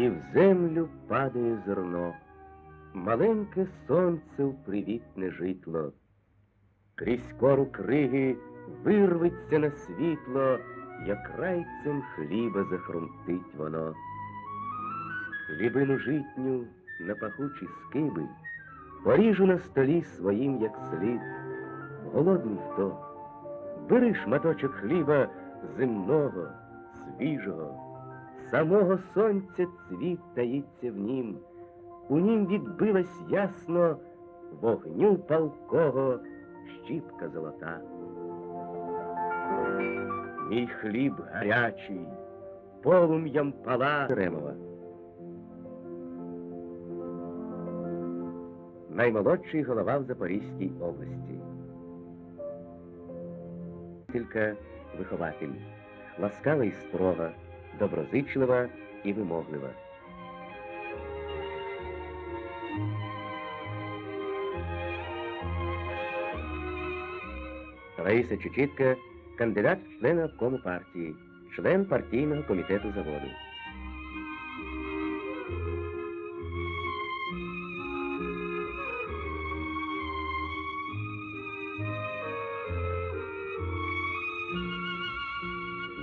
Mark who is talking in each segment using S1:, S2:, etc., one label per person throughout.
S1: і в землю падає зерно, маленьке сонце в привітне житло, крізь кору криги вирветься на світло, як райцем хліба захрумтить воно. Хлібину житню на пахучі скиби, поріжу на столі своїм, як слід. Голодний хто, бери шматочок хліба земного, свіжого, самого сонця цвіт таїться в нім, у нім відбилась ясно вогню палкого щіпка золота. Мій хліб гарячий, полум'ям пала Ремова. Наймолодший голова в Запорізькій області. Тільки вихователь, ласкава і строга, доброзичлива і вимоглива. Раїса Чечітка, кандидат в члени обкому партії, член партійного комітету заводу.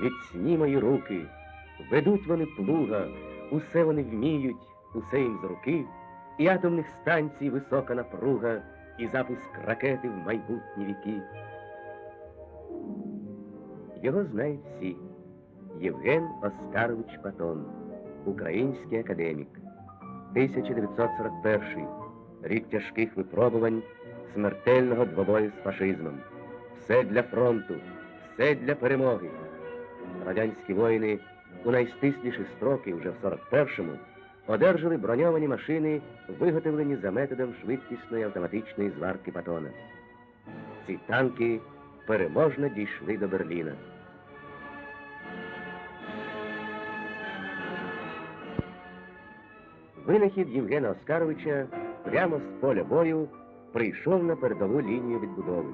S1: Міцні мої руки, ведуть вони плуга, усе вони вміють, усе їм з руки, і атомних станцій висока напруга, і запуск ракети в майбутні віки. Його знають всі. Євген Оскарович Патон, український академік. 1941 рік тяжких випробувань, смертельного двобою з фашизмом. Все для фронту, все для перемоги. Радянські воїни у найстисліші строки вже в 41-му одержали броньовані машини, виготовлені за методом швидкісної автоматичної зварки патона. Ці танки переможно дійшли до Берліна. Винахід Євгена Оскаровича прямо з поля бою прийшов на передову лінію відбудови.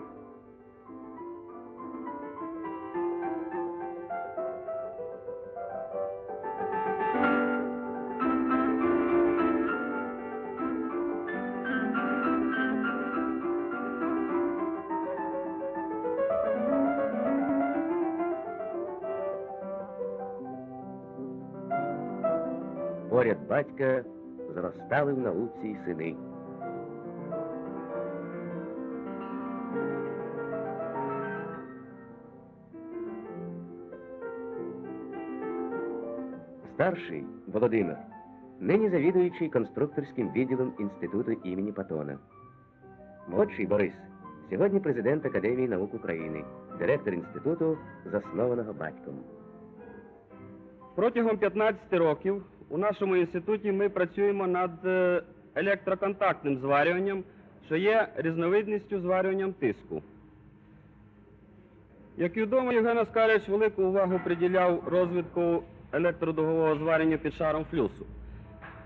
S1: Поряд батька зростали в науці й сини. Старший Володимир, нині завідуючий конструкторським відділом інституту імені Патона. Молодший Борис, сьогодні президент Академії наук України, директор інституту, заснованого батьком.
S2: Протягом 15 років у нашому інституті ми працюємо над е, електроконтактним зварюванням, що є різновидністю зварюванням тиску. Як відомо, Євген Оскарович велику увагу приділяв розвитку електродугового зварення під шаром флюсу.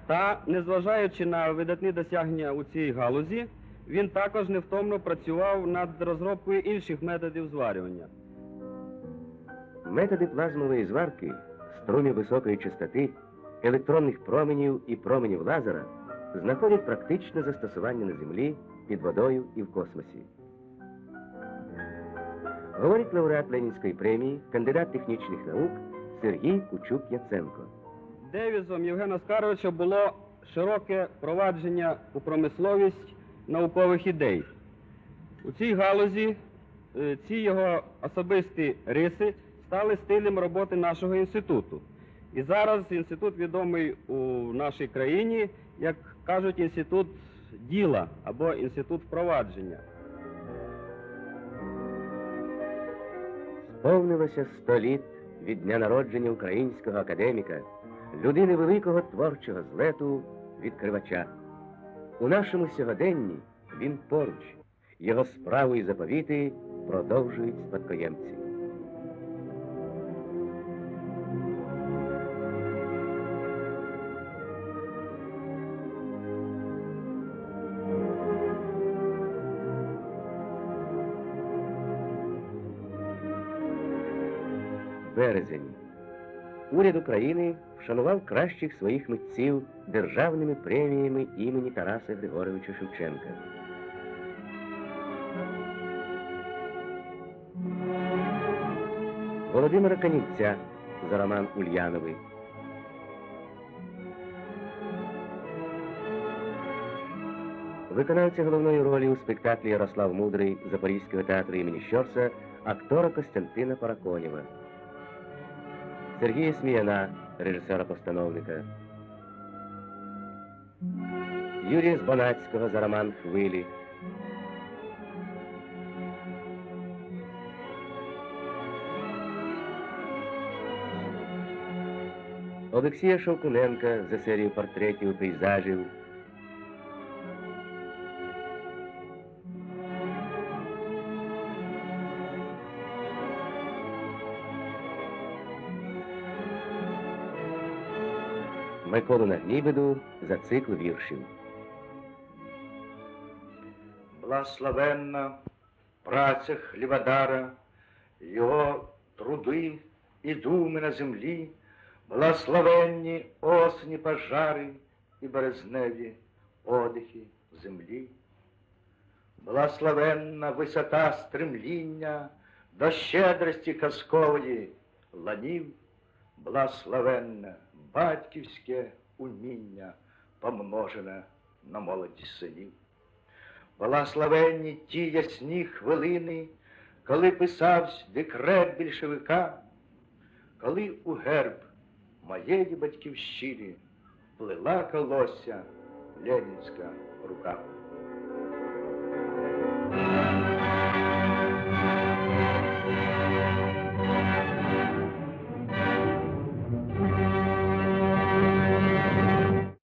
S2: Та, незважаючи на видатні досягнення у цій галузі, він також невтомно працював над розробкою інших методів зварювання.
S1: Методи плазмової зварки, струмів високої частоти, електронних променів і променів лазера знаходять практичне застосування на Землі, під водою і в космосі. Говорить лауреат Ленінської премії, кандидат технічних наук Сергій Кучук Яценко.
S2: Девізом Євгена Оскаровича було широке провадження у промисловість наукових ідей. У цій галузі е, ці його особисті риси стали стилем роботи нашого інституту. І зараз інститут відомий у нашій країні, як кажуть, інститут діла або інститут впровадження.
S1: Сповнилося сто літ від дня народження українського академіка, людини великого творчого злету відкривача. У нашому сьогоденні він поруч, його справи і заповіти продовжують спадкоємці. Березень. уряд України вшанував кращих своїх митців державними преміями імені Тараса Григоровича Шевченка. Володимира Канівця за роман Ульянови. Виконавця головної ролі у спектаклі Ярослав Мудрий Запорізького театру імені Щорса актора Костянтина Параконєва. Сергія Сміяна, режисера-постановника. Юрія Збанацького за роман Хвилі. Олексія Шовкуненка за серію портретів пейзажів. Миколу Нагнібеду за цикл віршів.
S3: Благословенна праця хлібодара, його труди і думи на землі, благословенні осені пожари і березневі подихи землі. Благословенна висота стремління до щедрості казкової ланів, благословенне батьківське уміння, помножене на молоді синів. Благословенні ті ясні хвилини, коли писавсь декрет більшовика, коли у герб моєї батьківщини плила колосся ленінська рука.